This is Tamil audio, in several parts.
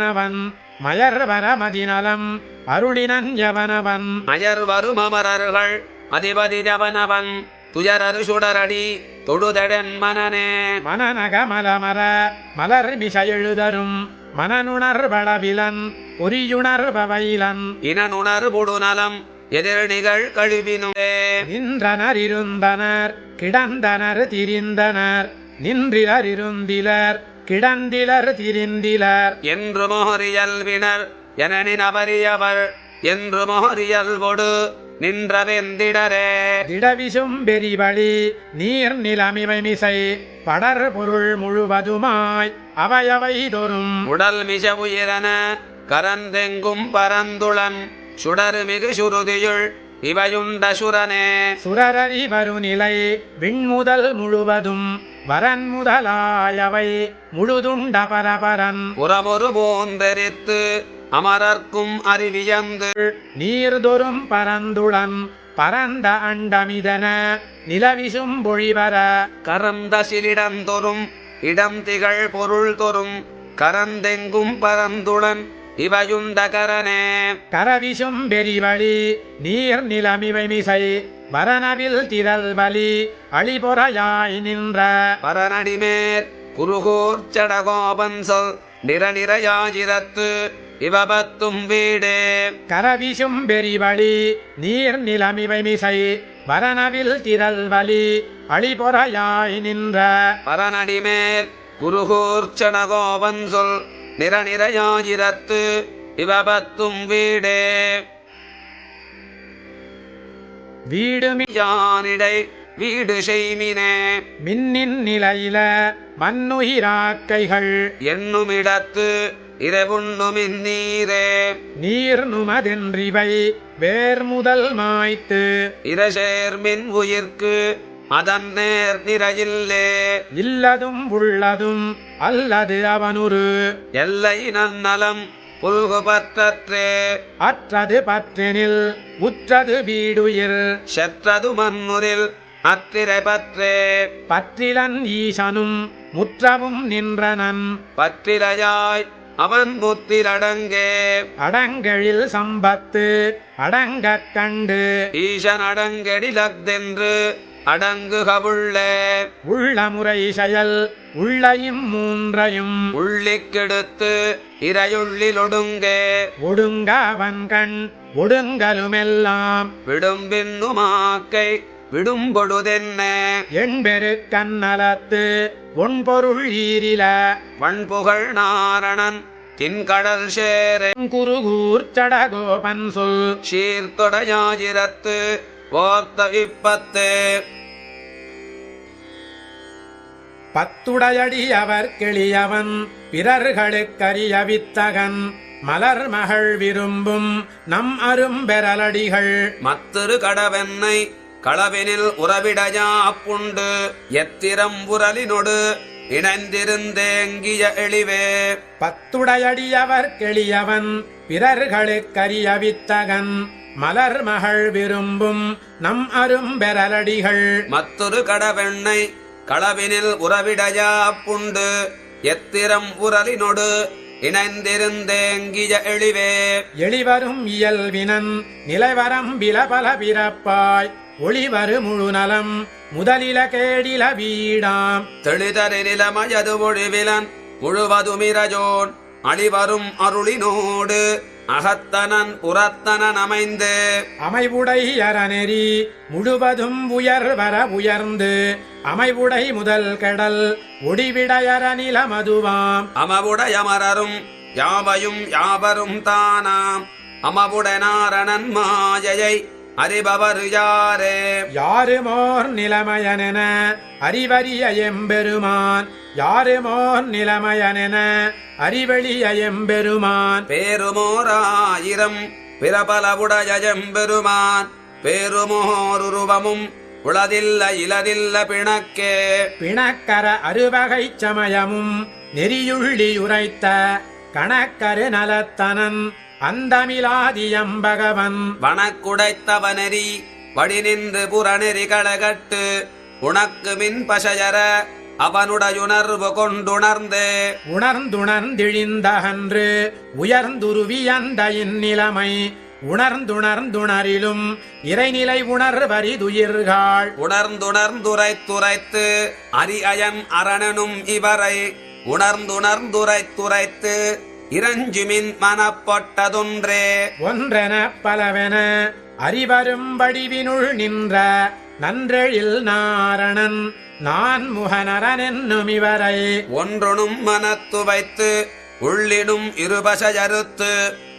அவன் மயர் வரமதிநலம் அருளினன் எவனவன் அயர் வரும் அமரர்கள் அதிபதி ஜவனவன் துயரரு சுடரடி தொழுதடன் மனனே. மனநகமலமர மலர் மிச எழுதரும் மனனுணர்வளவிலன் பொறியுணர்பவைலன் இனனுணர் புடுநலம் எதிர் நிகழ் கழிவினுமே. நின்றனர் இருந்தனர் கிடந்தனர் திரிந்தனர் நின்றிலர் இருந்திலர் கிடந்திலர் திரிந்திலர். என்று மோரியல்வினர் என நினவரியவர் என்று மோரியல்வொடு நின்றவெந்திடரே. திடவிசும் பெரிவழி நீர் நிலமிவை மிசை படர் பொருள் முழுவதுமாய் அவையவை தொறும் உடல் மிச உயிரன கரந்தெங்கும் பரந்துளன் சுடரு மிகு சுருதியுள் இவையுண்ட சுரனே. சுரரறி வருநிலை விண்முதல் முழுவதும் வரன் முதலாயவை முழுதுண்ட பரபரன். உறவொரு போந்தெரித்து அமரர்க்கும் அறிவியந்து நீர்தொறும் பரந்துளன் பரந்த அண்டமிதன நிலவிசும் பொழிவர கரந்த சிலிடந்தொறும் இடம் திகழ் பொருள் தொறும் கரந்தெங்கும் பரந்துளன் இவையுண்ட கரனே. கரவிசும் பெரிவழி நீர் நிலமிவை மிசை வரனவில் திரள் வலி அழிபொறையாய் நின்ற. பரநடிமேற் குருகூர் சடகோபன் சொல் நிறநிறையாயிரத்து இவபத்தும் வீடே. கரவிசும் பெரிவழி நீர் நிலமிவை மிசை வரனவில் திரள் வலி அழிபொறையாய் நின்ற. பரநடிமேல் குருகூர் சடகோபன் சொல் நிறநிறையாயிரத்து இவபத்தும் வீடே. வீடுமி யானிடை வீடு செய்மினே. மின்னின் நிலையில மண்ணுயிராக்கைகள் என்னுமிடத்து இரவுண்ணுமின் நீரே நீர் நுமதென்றிவை வேர் முதல் மாய்த்து. இரசேர்மின் உயிர்க்கு அதன் நேர் நிறையில்லே. இல்லதும் உள்ளதும் அல்லது அவனுரு. எல்லை நன்னலம் புல்கு பற்றற்றே அற்றது பற்றெனில் உற்றது வீடுயிர். செற்றது மண்ணுரில் அத்திரை பற்றே. பற்றிலன் ஈசனும் முற்றவும் நின்றனன். பற்றிலையாய் அவன் முத்திலடங்கே அடங்கெழில் சம்பத்து அடங்கக் கண்டு. ஈசன் அடங்கெடிலக்தென்று அடங்கு கவுள்ளே உள்ள முறை செயல் உள்ளையும் மூன்றையும் உள்ளிக்கெடுத்து இரையுள்ளிலொடுங்கே ஒடுங்கவன் கண் ஒடுங்கலுமெல்லாம். விடும்பின்னுமாக்கை விடும்பொழுதென்ன? என்பெரு கண்ணலத்து ஒன்பொருள் ஈரில. வண்புகழ் நாரணன் தின்கடல் சேரே. குருகூர் சடகோபன் சொல். சீர்தொடையாயிரத்து ஓர்த்த இப்பத்தே. பத்துடையடி அவர் கிளியவன் பிறர்களுக்கரிய வித்தகன். மலர் மகள் விரும்பும் நம் அரும்பெறலடிகள் மத்திரு கடவென்னை களவினில் உறவிடையா அப்புண்டு எத்திரம் உரலினொடு இணைந்திருந்தேங்கிய எளிவே பத்துடையடி அவர் கிளியவன் பிறர்களுக்கரிய வித்தகன். மலர் மகள் விரும்பும் நம் அரும்பெறலடிகள் மத்தொரு கடவெண்ணை களவினில் உறவிடையா புண்டு எத்திரம் உரலினொடு இணைந்திருந்தேங்கிய எளிவே எளிவரும் இயல்வினன் நிலைவரம் விலபல பிறப்பாய் ஒளிவரு முழுநலம் முதலில கேடில வீடாம். தெளிதரிலமயது ஒழிவிலன் முழுவதுமிரஜோன் அழிவரும் அருளினோடு அகத்தனன் புறத்தனன் அமைந்து அமைவுடை அறநெறி முழுவதும் உயர் வர உயர்ந்து அமைவுடை முதல் கடல் ஒடிவிடையற நிலமதுவாம் அமவுடையமரரும் யாவையும் யாவரும் தானாம். அமவுடனாரணன் மாயையை அறிபவர் யாரே யாருமோர் நிலைமையனென அறிவறிய எம்பெருமான்? யாருமோர் நிலைமையனென அறிவெளிய எம்பெருமான்? பேருமோராயிரம் பிறபலவுடைய எம்பெருமான். பேருமோருருவமும் உளதில்ல இலதில்ல பிணக்கே. பிணக்கர அறுவகை சமயமும் நெறியுள்ளி உரைத்த கணக்கரு நலத்தனன். அந்தமிலாதியம்பகவன். வனக்குடைத்தவனெறி வடி நின்று புறநெறி களகட்டு உனக்கு மின் பசையர அவனுடையுணர்வு கொண்டுணர்ந்தே. உணர்ந்துணர்ந்திழிந்தகன்று உயர்ந்துருவியந்த இந்நிலைமை உணர்ந்துணர்ந்துணரிலும் இறைநிலை உணர்வரிதுயிர்கள் உணர்ந்துணர்ந்துரைத்துரைத்து அரி அயன் அரணனும் இவரை உணர்ந்துணர்ந்துரைத்துரைத்து இரஞ்சுமின் மனப்பட்டதொன்றே. ஒன்றென பலவென அறிவரும் வடிவினுள் நின்ற நன்றெழில் நாரணன் நான் முகனரனென்னும் இவரை. ஒன்றொனும் மனத்து வைத்து உள்ளினும் இருபசையறுத்து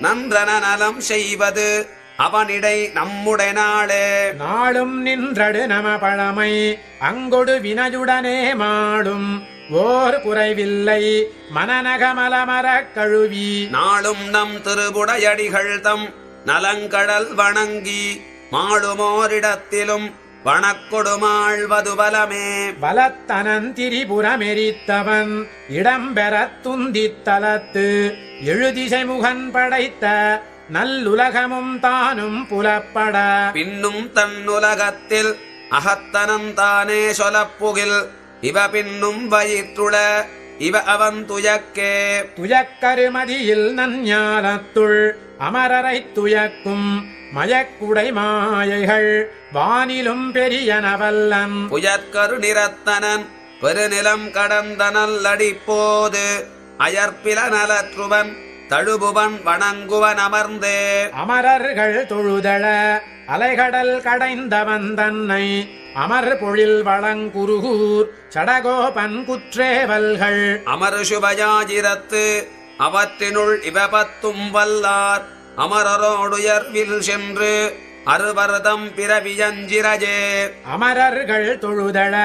நன்றன நலம் செய்வது அவனிடை நம்முடைய நாளே. நாளும் நின்றடு நம பழமை அங்கொடு வினையுடனே மாடும் ஓர் குறைவில்லை மனநகமலமரக் கழுவி. நாளும் நம் திருபுடையடிகள் தம் நலங்கடல் வணங்கி மாளுமோரிடத்திலும் வணக்கொடுமாழ்வது பலமே வலத்தனந்திரிபுரமெரித்தவன் இடம்பெறத் துந்தித்தலத்து எழுதிசை முகன் படைத்த நல்லுலகமும் தானும் புலப்பட. பின்னும் தன்னுலகத்தில் அகத்தனந்தானே சொலப்புகில் இவ பின்னும் வயிற்றுள இவ அவன் துயக்கே. துயக்கருமதியில் நஞ்ஞாலத்துள் அமரரைத் துயக்கும் மயக்குடை மாயைகள் வானிலும் பெரியனவல்லன். புயற்கரு நிறத்தனன் பெருநிலம் கடந்த நல்லடிப்போது அயற்பில நலற்றுவன் தழுபுவன் வணங்குவன் அமர்ந்தே. அமரர்கள் தொழுதழ அலைகடல் கடைந்தவன் தன்னை அமர் பொழில் வளங்குருகூர் சடகோபன் குற்றேவல்கள். அமரு சுபயாஜிரத்து அவற்றினுள் இவ பத்தும் வல்லார் அமரரோடுயர்வில் சென்று அருவர்தம் பிறவியஞ்சிரஜே. அமரர்கள் தொழுதழ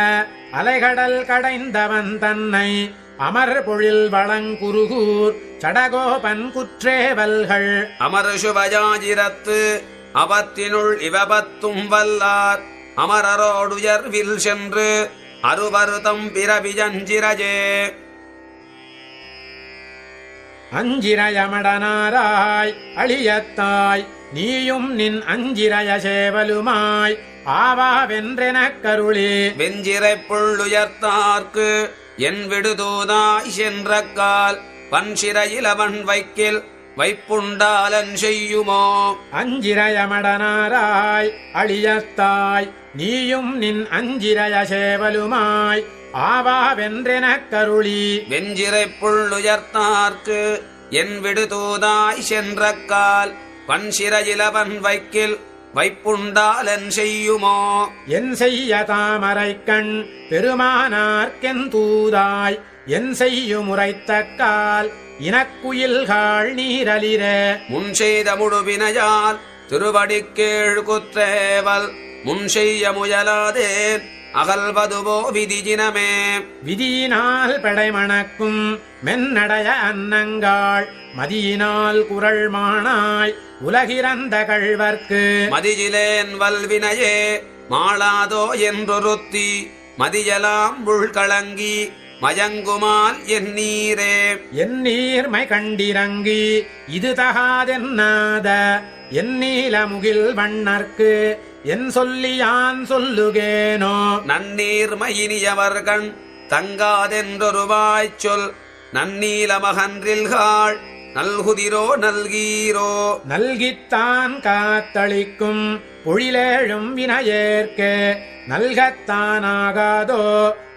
அலைகடல் கடைந்தவன் தன்னை அமர் பொழில் வளங்குருகூர் சடகோபன் குற்றேவல்கள். அமரு சுபயாஜிரத்து அவற்றினுள் இவ பத்தும் வல்லார் அமரரோடுயர்வில் சென்று அருவருதம் பிறவியஞ்சிரஜே அஞ்சிரயமடனாராய் அழியத்தாய் நீயும் நின் அஞ்சிரய சேவலுமாய் ஆவாவென்றெனக் கருளே. வெஞ்சிரை புள்ளுயர்த்தார்க்கு என் விடுதூதாய் சென்ற கால் பன்சிறையில் அவன் வைக்கில் வைப்புண்டாலன் செய்யுமோ? அஞ்சிரயமடனாராய் அழியத்தாய் நீயும் நின் அஞ்சிரய சேவலுமாய் ஆவாவென்றெனக் கருளி. வெஞ்சிரை புள்ளுயர்த்தார்க்கு என் விடுதூதாய் சென்ற கால் பன்சிறையில் அவன் வைக்கில் வைப்புண்டாலன் செய்யுமோ? என் செய்ய தாமரைக் கண் பெருமானார்க்கென் தூதாய் என் செய்யும் இனக்குயில்காள் நீரலிர. முன் செய்த முழுவினையால் திருவடிக்கீழ் குற்றேவல். முன் செய்ய முயலாதேன் அகல்வதுவோ விதிஜினமே விதியினால் படைமணக்கும் மென்னடைய அன்னங்காள் மதியினால் குரல் மானாய் உலகிறந்த கள்வர்க்கு. மதியிலேன் வல்வினையே மாளாதோ என்றொருத்தி மதியலாம் உள்கலங்கி மயங்குமால் என் நீரே. என் நீர்மை கண்டிறங்கி இது தகாதென்னாத என் நீலமுகில் வண்ணர்க்கு என் சொல்லியான் சொல்லுகேனோ. நன்னீர்மயினியவர்கண் தங்காதென்றொருவாய்ச் சொல் நன்னீலமகன்றில்காள் நல்குதிரோ நல்கீரோ. நல்கித்தான் காத்தளிக்கும் பொழிலேழும் வினையேற்கே நல்கத்தானாகாதோ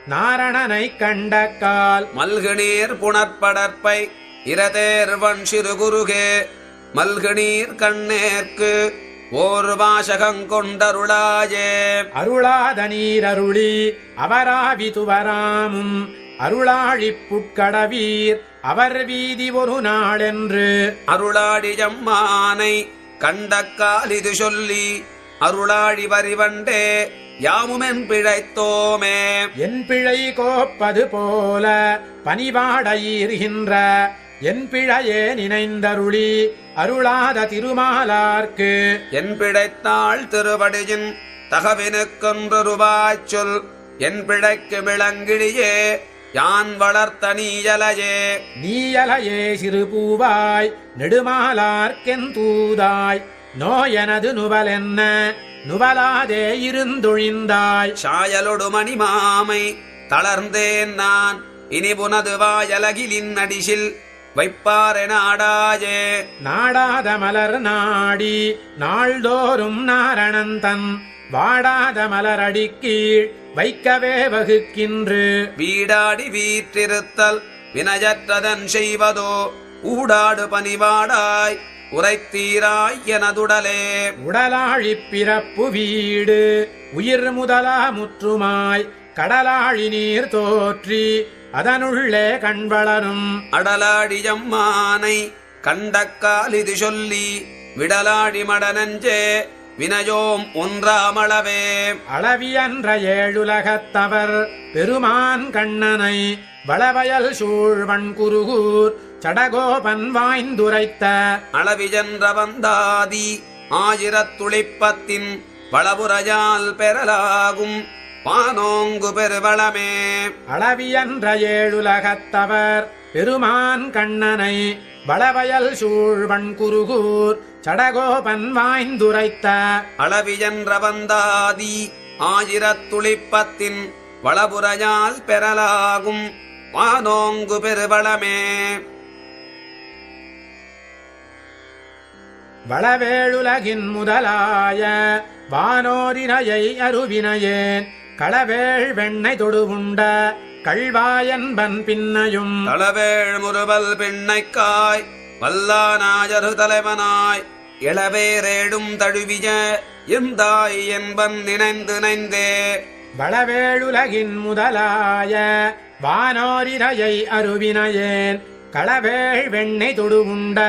நாரணனைக் கண்டக்கால். மல்குநீர் புணர்படற்பை இரதேர்வன் சிறுகுருகே மல்குநீர் கண்ணேற்கு ஓர் வாசகங்கொண்டருளாயே அருளாத நீரருளி அவராவி துவராமும் அருளாழிப் புட்கடவீர் அவர் வீதி ஒரு நாளென்று. அருளாடியம்மானை கண்டக்கால் இது சொல்லி அருளாழி வரிவண்டே யாமுமென் பிழைத்தோமே. என் பிழை கோப்பது போல பனிவாடையீர்கின்ற என் பிழையே நினைந்தருளி அருளாத திருமாலார்க்கு. என் பிழைத்தாள் திருவடியின் தகவினுக்கொன்றொருவாய்ச் சொல் என் பிழைக்கு விளங்கிழியே யான் வளர்த்த நீயலையே. நீயலையே சிறு பூவாய் நெடுமாலார்க்கென் தூதாய் நோயனது நுவலென்ன? நுவலாதே இருந்தொழிந்தாய் சாயலொடு மணிமாமை தளர்ந்தேன் நான். இனி புனது வாயலகிலின் அடிசில் வைப்பாரென ஆடாயே நாடாத மலர் நாடி நாள்தோறும் நாரணந்தன். வாடாத மலரடி கீழ் வைக்கவே வகுக்கின்று. வீடாடி வீற்றிருத்தல் வினயற்றதன் செய்வதோ? ஊடாடு பணிவாடாய் உரைத்தீராய் எனதுடலே. உடலாழிப் பிறப்பு வீடு உயிர் முதலா முற்றுமாய் கடலாழி நீர் தோற்றி அதனுள்ளே கண் வளரும் அடலாடியம்மானை கண்டக்கால் இது சொல்லி விடலாடி மடனஞ்சே வினயோம் ஒன்றாமளவே. அளவியன்ற ஏழுலகத்தவர் பெருமான் கண்ணனை வளவயல் சூழ்வன் குருகூர் சடகோபன் வாய்ந்துரைத்த. அளவிஜென்ற வந்தாதி ஆயிரத்துளிப்பத்தின் வளபுரையால் பெறலாகும் வானோங்கு பெருவளமே. அளவியன்ற ஏழுலகத்தவர் பெருமான் கண்ணனை வளவயல் சூழ்வன் குருகூர் சடகோபன் வாய்ந்துரைத்த. அளவியென்ற வந்தாதி ஆயிரத்துளிப்பத்தின் வளபுரையால் பெறலாகும் வானோங்கு பெருவளமே. வளவேழுலகின் முதலாய வானோரினையை அருவினையேன் களவேள் வெண்ணை தொடுவுண்ட கள்வாயன்பன் பின்னையும். தளவேள் முறுவல் பெண்ணைக்காய் வல்லானாயரு தலைவனாய் இளவேரேடும் தழுவிய எந்தாய் என்பன் நினைந்து நினைந்தே. வளவேழுலகின் முதலாய வானோரிரையை அருவினையேன் களவேள் வெண்ணை தொடுவுண்ட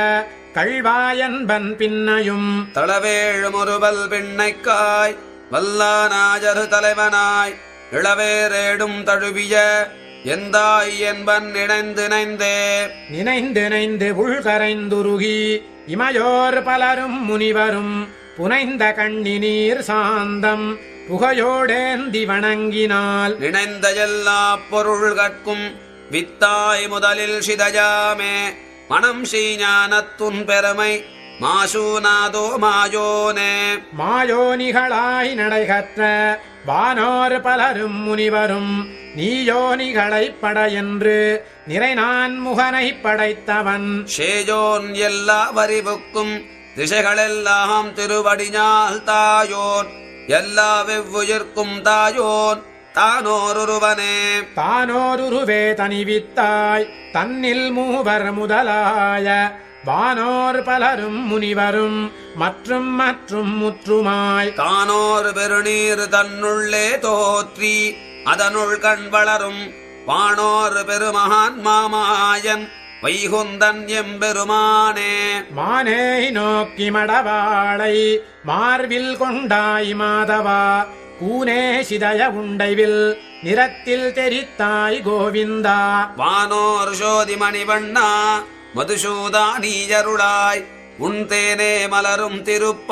கள்வாயன்பன் பின்னையும் தளவேழ் முறுவல் பெண்ணைக்காய் வல்லானாயரு தலைவனாய் இளவேரேடும் தழுவிய எந்தாய் என்பன் நினைந்து நினைந்தே நினைந்து நினைந்து உள்கரைந்துருகி இமையோர் பலரும் முனிவரும் புனைந்த கண்ணினீர் சாந்தம் புகையோடேந்தி வணங்கினால். நினைந்த எல்லா பொருள்கட்கும் வித்தாய் முதலில் சிதஜாமே மனம் செய்ஞானத்துன் பெருமை. மாசூநாதோ மாயோனே. மாயோனிகளாய் நடைகற்ற வானோர் பலரும் முனிவரும். நீயோனிகளைப் பட என்று நிறைநான் முகனைப் படைத்தவன். ஷேஜோன் எல்லா வரிவுக்கும் திசைகளெல்லாம் திருவடிஞால் தாயோன். எல்லா வெவ்வுயிர்க்கும் தாயோன். தானோருருவனே. தானோருருவே தனிவித்தாய் தன்னில் மூவர் முதலாய வானோர் பலரும் முனிவரும் மற்றும் மற்றும் முற்றுமாய். தானோர் பெருநீர் தன்னுள்ளே தோற்றி அதனுள் கண் வளரும் வானோர் பெருமகான் மாமாயன் வைகுந்தன் எம்பெருமானே. மானே நோக்கி மடவாளை மார்வில் கொண்டாய் மாதவா கூனே சிதய உண்டைவில் நிறத்தில் தெரித்தாய் கோவிந்தா. வானோர் சோதி மணிவண்ணா மதுசூதா நீயருளாய் உன் தேனே மலரும் திருப்ப